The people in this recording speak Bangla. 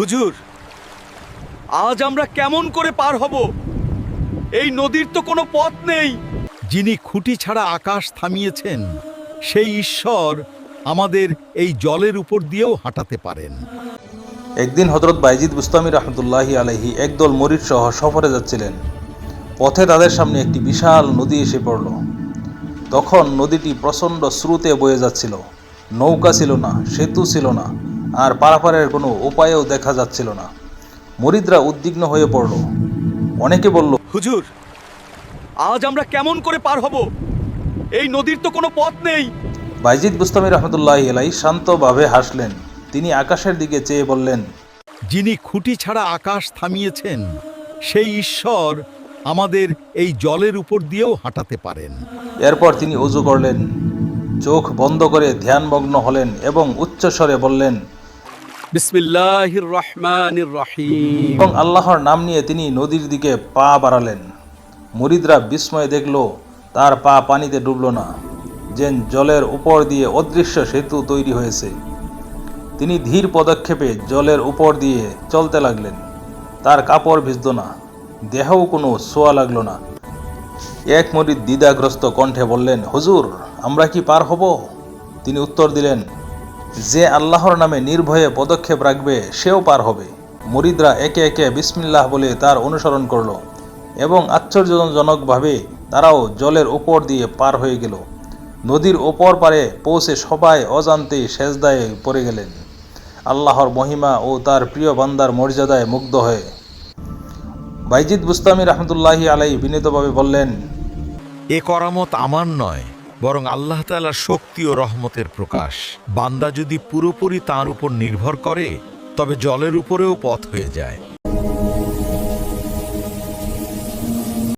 হুজুর, আজ আমরা কেমন করে পার হব? এই নদীর তো কোনো পথ নেই। যিনি খুঁটি ছাড়া আকাশ থামিয়েছেন, সেই ঈশ্বর আমাদের এই জলের উপর দিয়েও হাঁটাতে পারেন। একদিন হজরত বাইজিদ বুস্তামি রহমতুল্লাহি আলহি একদল মরিদ সহ সফরে যাচ্ছিলেন। পথে তাদের সামনে একটি বিশাল নদী এসে পড়ল। তখন নদীটি প্রচণ্ড স্রোতে বয়ে যাচ্ছিল। নৌকা ছিল না, সেতু ছিল না। আর পারাপারের কোনো উপায়ও দেখা যাচ্ছিল না। মরিদরা উদ্বিগ্ন হয়ে পড়ল। অনেকে বলল হুজুর আজ আমরা কেমন করে পার হব? এই নদীর তো কোনো পথ নেই। বাইজিদ বুস্তামি রহমতুল্লাহ আলাই শান্তভাবে হাসলেন। তিনি আকাশের দিকে চেয়ে বললেন যিনি খুঁটি ছাড়া আকাশ থামিয়েছেন সেই ঈশ্বর আমাদের এই জলের উপর দিয়েও হাঁটাতে পারেন। এরপর তিনি অজু করলেন চোখ বন্ধ করে ধ্যানমগ্ন হলেন এবং উচ্চস্বরে বললেন এবং আল্লাহর নাম নিয়ে তিনি নদীর দিকে পা বাড়ালেন। মুরিদরা বিস্ময়ে দেখল, তার পা পানিতে ডুবল না। যেন জলের উপর দিয়ে অদৃশ্য সেতু তৈরি হয়েছে। তিনি ধীর পদক্ষেপে জলের উপর দিয়ে চলতে লাগলেন। তার কাপড় ভিজল না, দেহও কোনো সোয়া লাগল না। এক মরিদ দ্বিধাগ্রস্ত কণ্ঠে বললেন, হুজুর, আমরা কি পার হব? তিনি উত্তর দিলেন যে আল্লাহর নামে নির্ভয়ে পদক্ষেপ রাখবে, সেও পার হবে। মুরিদরা একে একে বিসমিল্লাহ বলে তার অনুসরণ করল এবং আশ্চর্যজনকভাবে তারাও জলের উপর দিয়ে পার হয়ে গেল। নদীর ওপর পারে পৌঁছে সবাই অজান্তেই সেজদায় পড়ে গেলেন। আল্লাহর মহিমা ও তার প্রিয় বান্দার মর্যাদায় মুগ্ধ হয়ে। বাইজিদ বুস্তামি রহমতুল্লাহি আলাই বিনীতভাবে বললেন, এ করামত আমার নয় বরং আল্লাহ তালার শক্তি ও রহমতের প্রকাশ। বান্দা যদি পুরোপুরি তার উপর নির্ভর করে, তবে জলের উপরেও পথ হয়ে যায়।